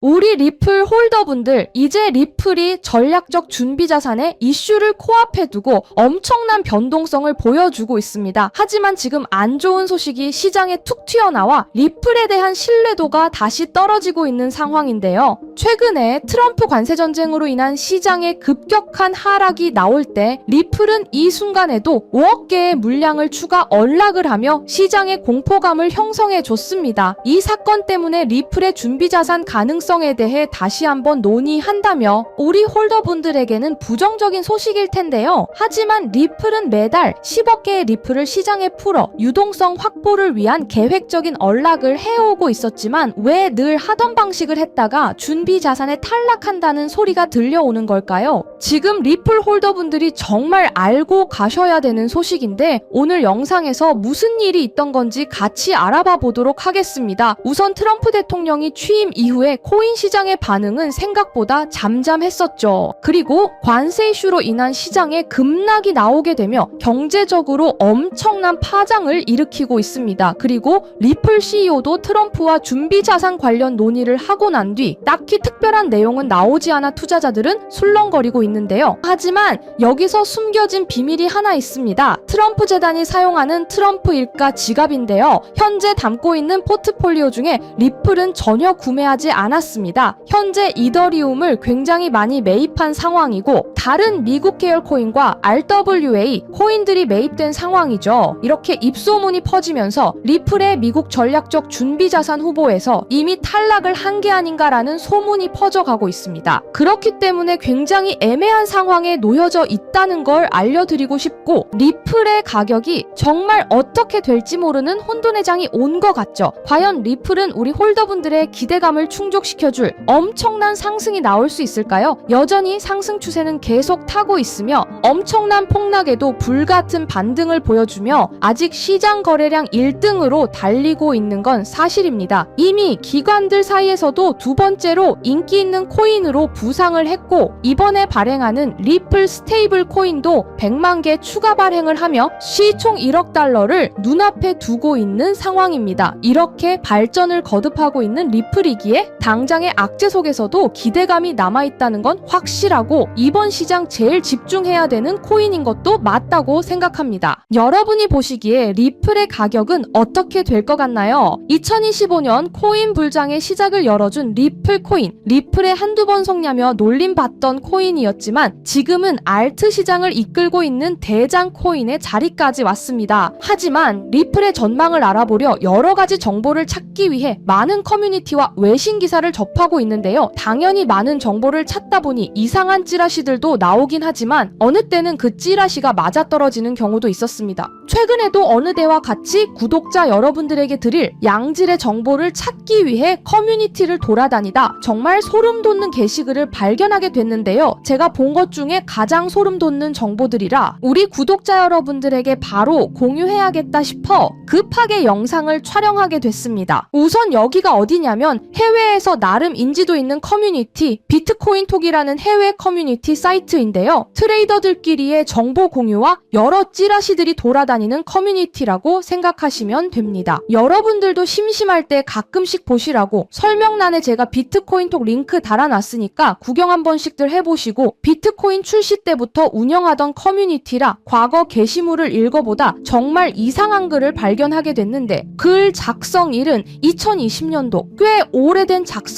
우리 리플 홀더분들, 이제 리플이 전략적 준비 자산에 이슈를 코앞에 두고 엄청난 변동성을 보여주고 있습니다. 하지만 지금 안 좋은 소식이 시장에 툭 튀어나와 리플에 대한 신뢰도가 다시 떨어지고 있는 상황인데요. 최근에 트럼프 관세 전쟁으로 인한 시장의 급격한 하락이 나올 때 리플은 이 순간에도 5억 개의 물량을 추가 언락을 하며 시장의 공포감을 형성해 줬습니다. 이 사건 때문에 리플의 준비 자산 가능성 에 대해 다시 한번 논의한다며 우리 홀더분들에게는 부정적인 소식일 텐데요. 하지만 리플은 매달 10억 개의 리플을 시장에 풀어 유동성 확보를 위한 계획적인 언락을 해오고 있었지만 왜 늘 하던 방식을 했다가 준비 자산에 탈락한다는 소리가 들려오는 걸까요? 지금 리플 홀더분들이 정말 알고 가셔야 되는 소식인데 오늘 영상에서 무슨 일이 있던 건지 같이 알아봐 보도록 하겠습니다. 우선 트럼프 대통령이 취임 이후에 코인 시장의 반응은 생각보다 잠잠했었죠. 그리고 관세 이슈로 인한 시장에 급락이 나오게 되며 경제적으로 엄청난 파장을 일으키고 있습니다. 그리고 리플 CEO도 트럼프와 준비 자산 관련 논의를 하고 난 뒤 딱히 특별한 내용은 나오지 않아 투자자들은 술렁거리고 있는데요. 하지만 여기서 숨겨진 비밀이 하나 있습니다. 트럼프 재단이 사용하는 트럼프 일가 지갑인데요. 현재 담고 있는 포트폴리오 중에 리플은 전혀 구매하지 않았습니다. 현재 이더리움을 굉장히 많이 매입한 상황이고 다른 미국 계열 코인과 RWA 코인들이 매입된 상황이죠. 이렇게 입소문이 퍼지면서 리플의 미국 전략적 준비 자산 후보에서 이미 탈락을 한 게 아닌가라는 소문이 퍼져가고 있습니다. 그렇기 때문에 굉장히 애매한 상황에 놓여져 있다는 걸 알려드리고 싶고 리플의 가격이 정말 어떻게 될지 모르는 혼돈의 장이 온 것 같죠. 과연 리플은 우리 홀더분들의 기대감을 충족시 켜줄 엄청난 상승이 나올 수 있을까요? 여전히 상승 추세는 계속 타고 있으며 엄청난 폭락에도 불같은 반등을 보여주며 아직 시장 거래량 1등으로 달리고 있는 건 사실입니다. 이미 기관들 사이에서도 두 번째로 인기 있는 코인으로 부상을 했고 이번에 발행하는 리플 스테이블 코인도 100만 개 추가 발행을 하며 시총 1억 달러를 눈앞에 두고 있는 상황입니다. 이렇게 발전을 거듭하고 있는 리플이기에 당 장의 악재 속에서도 기대감이 남아있다는 건 확실하고 이번 시장 제일 집중해야 되는 코인인 것도 맞다고 생각합니다. 여러분이 보시기에 리플의 가격은 어떻게 될 것 같나요? 2025년 코인 불장의 시작을 열어준 리플 코인. 리플에 한두 번 속냐며 놀림받던 코인이었지만 지금은 알트 시장을 이끌고 있는 대장 코인의 자리까지 왔습니다. 하지만 리플의 전망을 알아보려 여러 가지 정보를 찾기 위해 많은 커뮤니티와 외신 기사를 접하고 있는데요. 당연히 많은 정보를 찾다 보니 이상한 찌라시들도 나오긴 하지만 어느 때는 그 찌라시가 맞아떨어지는 경우도 있었습니다. 최근에도 어느 때와 같이 구독자 여러분들에게 드릴 양질의 정보를 찾기 위해 커뮤니티를 돌아다니다 정말 소름 돋는 게시글을 발견하게 됐는데요. 제가 본 것 중에 가장 소름 돋는 정보들이라 우리 구독자 여러분들에게 바로 공유해야겠다 싶어 급하게 영상을 촬영하게 됐습니다. 우선 여기가 어디냐면 해외에서 나름 인지도 있는 커뮤니티 비트코인 톡이라는 해외 커뮤니티 사이트인데요. 트레이더들끼리의 정보 공유와 여러 찌라시들이 돌아다니는 커뮤니티라고 생각하시면 됩니다. 여러분들도 심심할 때 가끔씩 보시라고 설명란에 제가 비트코인 톡 링크 달아놨으니까 구경 한 번씩들 해보시고 비트코인 출시 때부터 운영하던 커뮤니티라 과거 게시물을 읽어보다 정말 이상한 글을 발견하게 됐는데 글 작성일은 2020년도 꽤 오래된 작성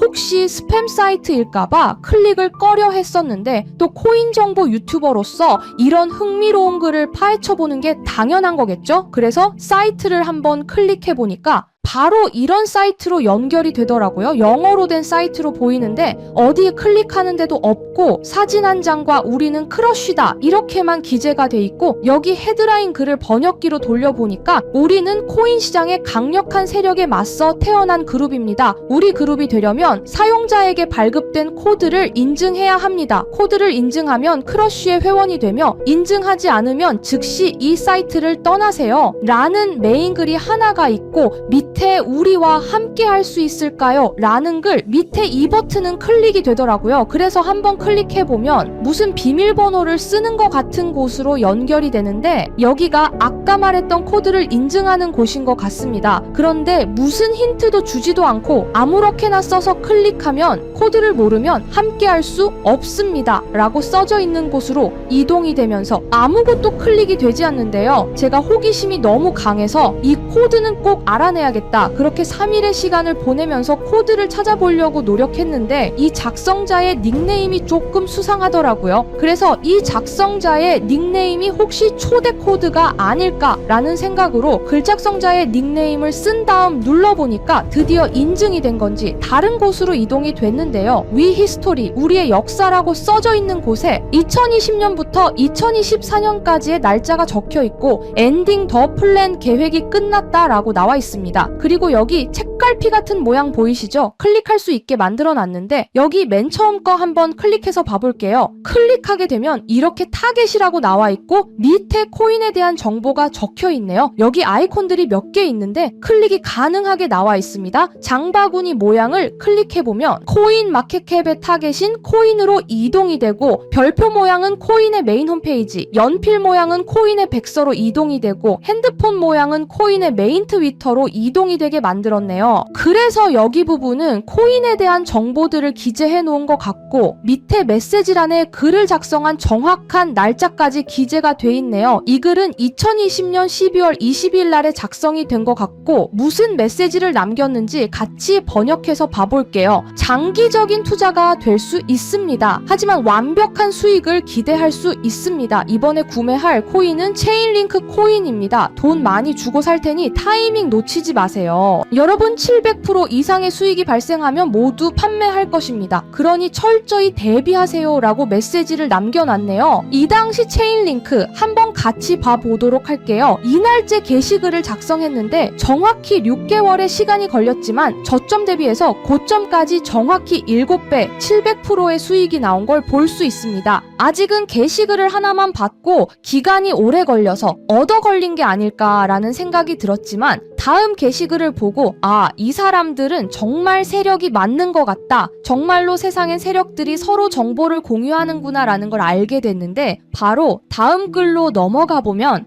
혹시 스팸 사이트일까봐 클릭을 꺼려 했었는데 또 코인 정보 유튜버로서 이런 흥미로운 글을 파헤쳐 보는 게 당연한 거겠죠? 그래서 사이트를 한번 클릭해 보니까 바로 이런 사이트로 연결이 되더라고요. 영어로 된 사이트로 보이는데 어디에 클릭하는데도 없고 사진 한 장과 우리는 크러쉬다 이렇게만 기재가 돼 있고 여기 헤드라인 글을 번역기로 돌려보니까 우리는 코인 시장의 강력한 세력에 맞서 태어난 그룹입니다. 우리 그룹이 되려면 사용자에게 발급된 코드를 인증해야 합니다. 코드를 인증하면 크러쉬의 회원이 되며 인증하지 않으면 즉시 이 사이트를 떠나세요. 라는 메인 글이 하나가 있고 밑에 우리와 함께 할 수 있을까요? 라는 글 밑에 이 버튼은 클릭이 되더라고요. 그래서 한번 클릭해 보면 무슨 비밀번호를 쓰는 것 같은 곳으로 연결이 되는데 여기가 아까 말했던 코드를 인증하는 곳인 것 같습니다. 그런데 무슨 힌트도 주지도 않고 아무렇게나 써서 클릭하면 코드를 모르면 함께 할 수 없습니다. 라고 써져 있는 곳으로 이동이 되면서 아무것도 클릭이 되지 않는데요. 제가 호기심이 너무 강해서 이 코드는 꼭 알아내야겠다. 그렇게 3일의 시간을 보내면서 코드를 찾아보려고 노력했는데 이 작성자의 닉네임이 조금 수상하더라고요. 그래서 이 작성자의 닉네임이 혹시 초대 코드가 아닐까라는 생각으로 글작성자의 닉네임을 쓴 다음 눌러보니까 드디어 인증이 된 건지 다른 곳으로 이동이 됐는데요. 위 히스토리, 우리의 역사라고 써져 있는 곳에 2020년부터 2024년까지의 날짜가 적혀 있고 엔딩 더 플랜 계획이 끝났다라고 나와 있습니다. 그리고 여기 책갈피 같은 모양 보이시죠? 클릭할 수 있게 만들어 놨는데 여기 맨 처음 거 한번 클릭해서 봐볼게요. 클릭하게 되면 이렇게 타겟이라고 나와 있고 밑에 코인에 대한 정보가 적혀 있네요. 여기 아이콘들이 몇 개 있는데 클릭이 가능하게 나와 있습니다. 장바구니 모양을 클릭해보면 코인 마켓캡의 타겟인 코인으로 이동이 되고 별표 모양은 코인의 메인 홈페이지, 연필 모양은 코인의 백서로 이동이 되고 핸드폰 모양은 코인의 메인 트위터로 이동 이 되게 만들었네요. 그래서 여기 부분은 코인에 대한 정보들을 기재해 놓은 것 같고 밑에 메시지란에 글을 작성한 정확한 날짜까지 기재가 돼 있네요. 이 글은 2020년 12월 22일 날에 작성이 된 것 같고 무슨 메시지를 남겼는지 같이 번역해서 봐볼게요. 장기적인 투자가 될 수 있습니다. 하지만 완벽한 수익을 기대할 수 있습니다. 이번에 구매할 코인은 체인링크 코인입니다. 돈 많이 주고 살 테니 타이밍 놓치지 마 세요. 여러분 700% 이상의 수익이 발생하면 모두 판매할 것입니다. 그러니 철저히 대비하세요 라고 메시지를 남겨놨네요. 이 당시 체인링크 한번 같이 봐보도록 할게요. 이날째 게시글을 작성했는데 정확히 6개월의 시간이 걸렸지만 저점 대비해서 고점까지 정확히 7배 700%의 수익이 나온 걸 볼 수 있습니다. 아직은 게시글을 하나만 받고 기간이 오래 걸려서 얻어 걸린 게 아닐까라는 생각이 들었지만 다음 게시글을 보고 아, 이 사람들은 정말 세력이 맞는 것 같다. 정말로 세상엔 세력들이 서로 정보를 공유하는구나라는 걸 알게 됐는데 바로 다음 글로 넘어가 보면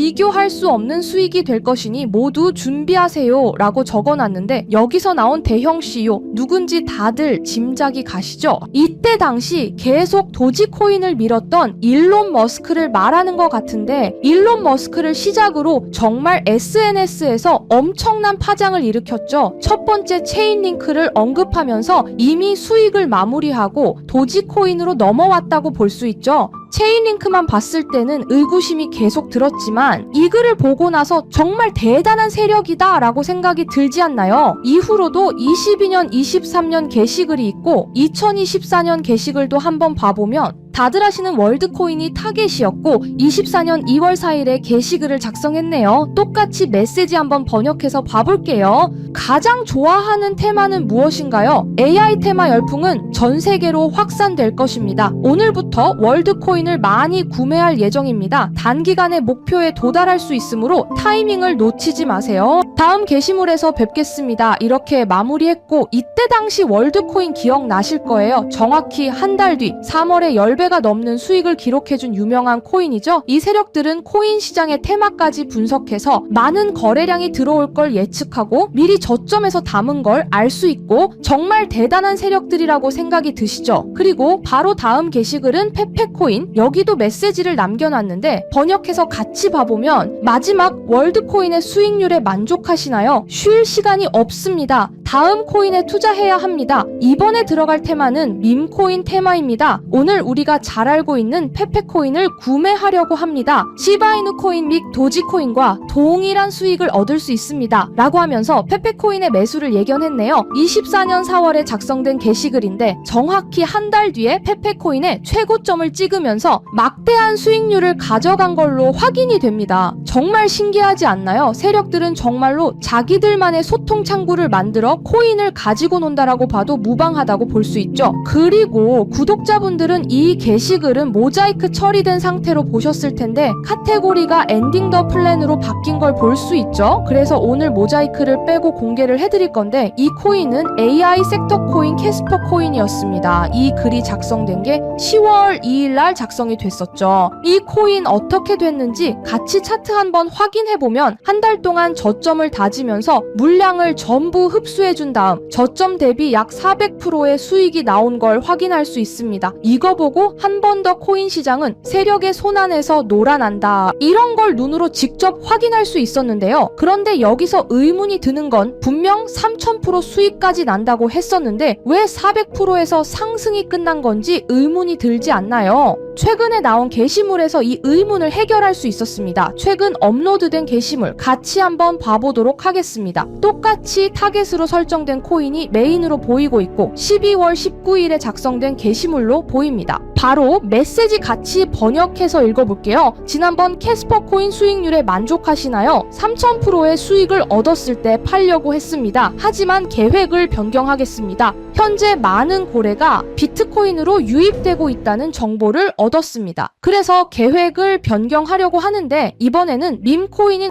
교할 수 없는 수익이 될 것이니 모두 준비하세요 라고 적어놨는데 여기서 나온 대형 CEO 누군지 다들 짐작이 가시죠? 이때 당시 계속 도지코인을 밀었던 일론 머스크를 말하는 것 같은데 일론 머스크를 시작으로 정말 SNS에서 엄청난 파장을 일으켰죠. 첫 번째 체인 링크를 언급하면서 이미 수익을 마무리하고 도지코인으로 넘어왔다고 볼 수 있죠. 체인링크만 봤을 때는 의구심이 계속 들었지만 이 글을 보고 나서 정말 대단한 세력이다 라고 생각이 들지 않나요? 이후로도 22년, 23년 게시글이 있고 2024년 게시글도 한번 봐보면 다들 아시는 월드코인이 타겟이었고 24년 2월 4일에 게시글을 작성했네요. 똑같이 메시지 한번 번역해서 봐볼게요. 가장 좋아하는 테마는 무엇인가요? AI 테마 열풍은 전 세계로 확산될 것입니다. 오늘부터 내년부터 월드코인을 많이 구매할 예정입니다. 단기간에 목표에 도달할 수 있으므로 타이밍을 놓치지 마세요. 다음 게시물에서 뵙겠습니다. 이렇게 마무리했고 이때 당시 월드코인 기억나실 거예요. 정확히 한 달 뒤 3월에 10배가 넘는 수익을 기록해준 유명한 코인이죠. 이 세력들은 코인 시장의 테마까지 분석해서 많은 거래량이 들어올 걸 예측하고 미리 저점에서 담은 걸 알 수 있고 정말 대단한 세력들이라고 생각이 드시죠. 그리고 바로 다음 게시글은 페페코인 여기도 메시지를 남겨놨는데 번역해서 같이 봐보면 마지막 월드코인의 수익률에 만족하 시나요? 쉴 시간이 없습니다. 다음 코인에 투자해야 합니다. 이번에 들어갈 테마는 밈코인 테마입니다. 오늘 우리가 잘 알고 있는 페페코인을 구매하려고 합니다. 시바이누 코인 및 도지코인과 동일한 수익을 얻을 수 있습니다. 라고 하면서 페페코인의 매수를 예견했네요. 24년 4월에 작성된 게시글인데 정확히 한 달 뒤에 페페코인의 최고점을 찍으면서 막대한 수익률을 가져간 걸로 확인이 됩니다. 정말 신기하지 않나요? 세력들은 정말로 자기들만의 소통 창구를 만들어 코인을 가지고 논다라고 봐도 무방하다고 볼 수 있죠. 그리고 구독자분들은 이 게시글은 모자이크 처리된 상태로 보셨을 텐데 카테고리가 엔딩 더 플랜으로 바뀐 걸 볼 수 있죠. 그래서 오늘 모자이크를 빼고 공개를 해드릴 건데 이 코인은 AI 섹터 코인 캐스퍼 코인이었습니다. 이 글이 작성된 게 10월 2일 날 작성이 됐었죠. 이 코인 어떻게 됐는지 같이 차트 한번 확인해 보면 한 달 동안 저점을 다지면서 물량을 전부 흡수해 준 다음 저점 대비 약 400%의 수익이 나온 걸 확인할 수 있습니다. 이거 보고 한 번 더 코인 시장은 세력의 손안에서 놀아난다. 이런 걸 눈으로 직접 확인할 수 있었는데요. 그런데 여기서 의문이 드는 건 분명 3000% 수익까지 난다고 했었는데 왜 400%에서 상승이 끝난 건지 의문이 들지 않나요? 최근에 나온 게시물에서 이 의문을 해결할 수 있었습니다. 최근 업로드된 게시물 같이 한번 봐보 도록 하겠습니다. 똑같이 타겟으로 설정된 코인이 메인으로 보이고 있고 12월 19일에 작성된 게시물로 보입니다. 바로 메시지 같이 번역해서 읽어볼게요. 지난번 캐스퍼 코인 수익률에 만족하시나요? 3000%의 수익을 얻었을 때 팔려고 했습니다. 하지만 계획을 변경하겠습니다. 현재 많은 고래가 비트코인으로 유입되고 있다는 정보를 얻었습니다. 그래서 계획을 변경하려고 하는데 이번에는 밈코인인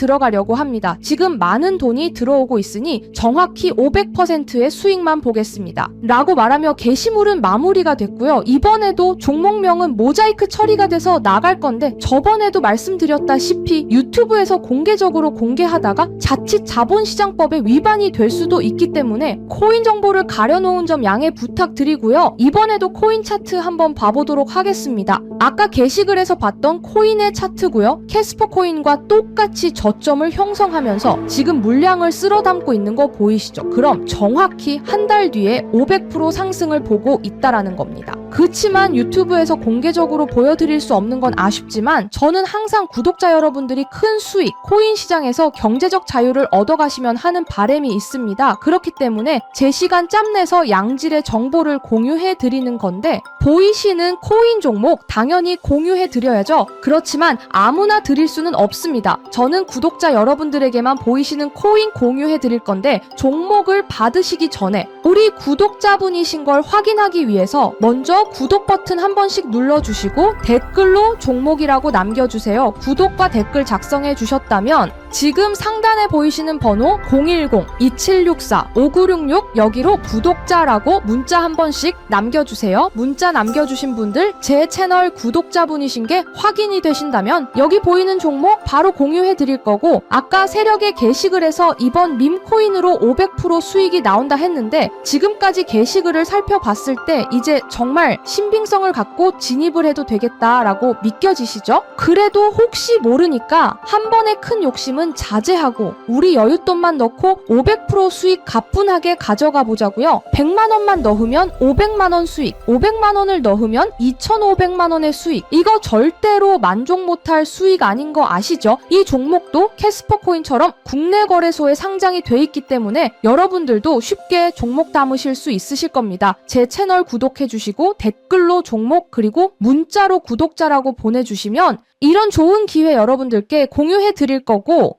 들어가려고 합니다. 지금 많은 돈이 들어오고 있으니 정확히 500%의 수익만 보겠습니다. 라고 말하며 게시물은 마무리가 됐고요. 이번에도 종목명은 모자이크 처리가 돼서 나갈 건데 저번에도 말씀드렸다시피 유튜브에서 공개적으로 공개하다가 자칫 자본시장법에 위반이 될 수도 있기 때문에 코인 정보를 가려놓은 점 양해 부탁드리고요. 이번에도 코인 차트 한번 봐보도록 하겠습니다. 아까 게시글에서 봤던 코인의 차트고요. 캐스퍼 코인과 똑같이 저 점을 형성하면서 지금 물량을 쓸어 담고 있는 거 보이시죠? 그럼 정확히 한 달 뒤에 500% 상승을 보고 있다라는 겁니다. 그치만 유튜브에서 공개적으로 보여드릴 수 없는 건 아쉽지만 저는 항상 구독자 여러분들이 큰 수익, 코인 시장에서 경제적 자유를 얻어가시면 하는 바람이 있습니다. 그렇기 때문에 제 시간 짬내서 양질의 정보를 공유해 드리는 건데 보이시는 코인 종목 당연히 공유해 드려야죠. 그렇지만 아무나 드릴 수는 없습니다. 저는 구독자 여러분들에게만 보이시는 코인 공유해 드릴 건데 종목을 받으시기 전에 우리 구독자분이신 걸 확인하기 위해서 먼저 구독 버튼 한 번씩 눌러주시고 댓글로 종목이라고 남겨주세요. 구독과 댓글 작성해 주셨다면 지금 상단에 보이시는 번호 010-2764-5966 여기로 구독자라고 문자 한 번씩 남겨주세요. 문자 남겨주신 분들 제 채널 구독자분이신 게 확인이 되신다면 여기 보이는 종목 바로 공유해 드릴 거고 아까 세력의 게시글에서 이번 밈코인으로 500% 수익이 나온다 했는데 지금까지 게시글을 살펴봤을 때 이제 정말 신빙성을 갖고 진입을 해도 되겠다라고 믿겨지시죠? 그래도 혹시 모르니까 한 번의 큰 욕심은 자제하고 우리 여윳돈만 넣고 500% 수익 가뿐하게 가져가 보자고요. 100만 원만 넣으면 500만 원 수익, 500만 원을 넣으면 2,500만 원의 수익. 이거 절대로 만족 못할 수익 아닌 거 아시죠? 이 종목 도 캐스퍼 코인처럼 국내 거래소에 상장이 돼 있기 때문에 여러분들도 쉽게 종목 담으실 수 있으실 겁니다. 제 채널 구독해 주시고 댓글로 종목 그리고 문자로 구독자라고 보내주시면 이런 좋은 기회 여러분들께 공유해 드릴 거고